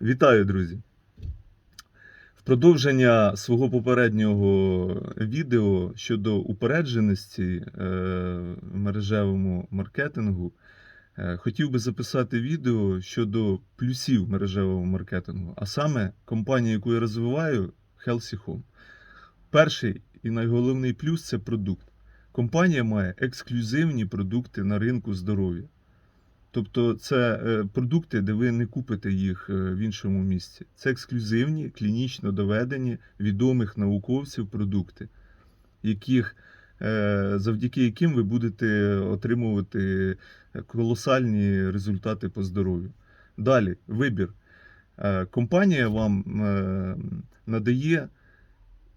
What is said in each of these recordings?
Вітаю, друзі! В продовження свого попереднього відео щодо упередженості е, в мережевому маркетингу е, хотів би записати відео щодо плюсів мережевого маркетингу, а саме компанія, яку я розвиваю, Healthy Home. Перший і найголовний плюс це продукт. Компанія має ексклюзивні продукти на ринку здоров'я. Тобто це е, продукти, де ви не купите їх е, в іншому місці. Це ексклюзивні, клінічно доведені відомих науковців продукти, яких, е, завдяки яким ви будете отримувати колосальні результати по здоров'ю. Далі, вибір. Компанія вам надає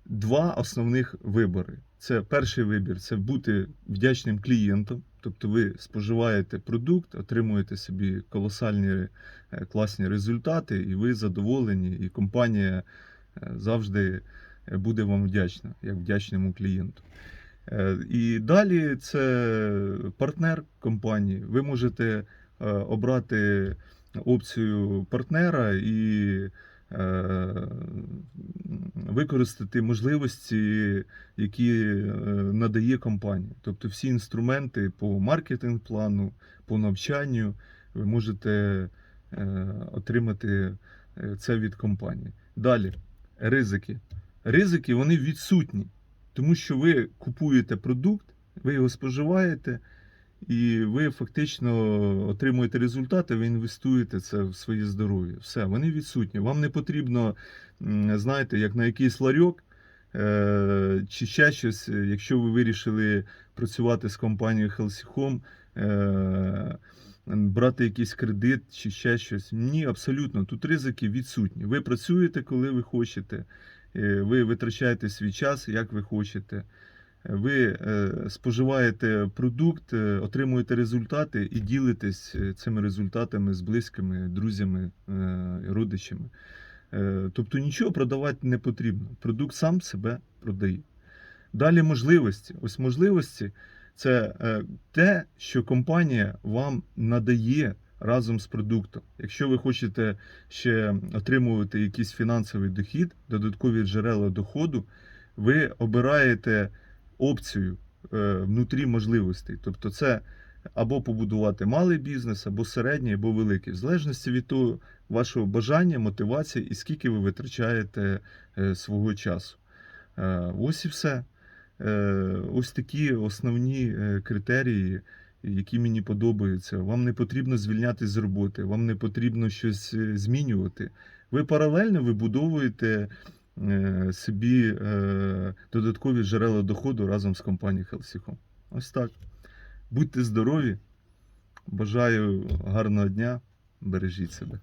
два основних вибори. Це перший вибір це бути вдячним клієнтом, тобто ви споживаєте продукт, отримуєте собі колосальні е, класні результати, і ви задоволені, і компанія е, завжди е, буде вам вдячна, як вдячному клієнту. І далі це партнер компанії. Ви можете обрати опцію партнера і використати можливості, які е, надає компанія. Тобто всі інструменти по маркетинг-плану, по навчанню ви можете е, отримати е, це від компанії. Далі, ризики. Ризики вони відсутні, тому що ви купуєте продукт, ви його споживаєте. І ви фактично отримуєте результати, ви інвестуєте це в своє здоров'я. Все, вони відсутні. Вам не потрібно, знаєте, як на якийсь ларьок е- чи ще щось, якщо ви вирішили працювати з компанією Healthy Home, е- брати якийсь кредит чи ще щось. Ні, абсолютно. Тут ризики відсутні. Ви працюєте, коли ви хочете, е, ви витрачаєте свій час, як ви хочете. Ви е, споживаєте продукт, е, отримуєте результати і ділитесь е, цими результатами з близькими, друзями, родичами. Тобто нічого продавати не потрібно. Продукт сам себе продає. Далі можливості. Ось можливості це те, що компанія вам надає разом з продуктом. Якщо ви хочете ще отримувати якийсь фінансовий дохід, додаткові джерела доходу, ви обираєте опцію е, внутрі можливостей. Тобто, це або побудувати малий бізнес, або середній, або великий, в залежності від того вашого бажання, мотивації і скільки ви витрачаєте е, свого часу. Е, Ось і все. Ось такі основні критерії, які мені подобаються. Вам не потрібно звільнятися з роботи, вам не потрібно щось змінювати. Ви паралельно вибудовуєте собі е, додаткові джерела доходу разом з компанією Хелсіхом. Ось так. Будьте здорові. Бажаю гарного дня. Бережіть себе.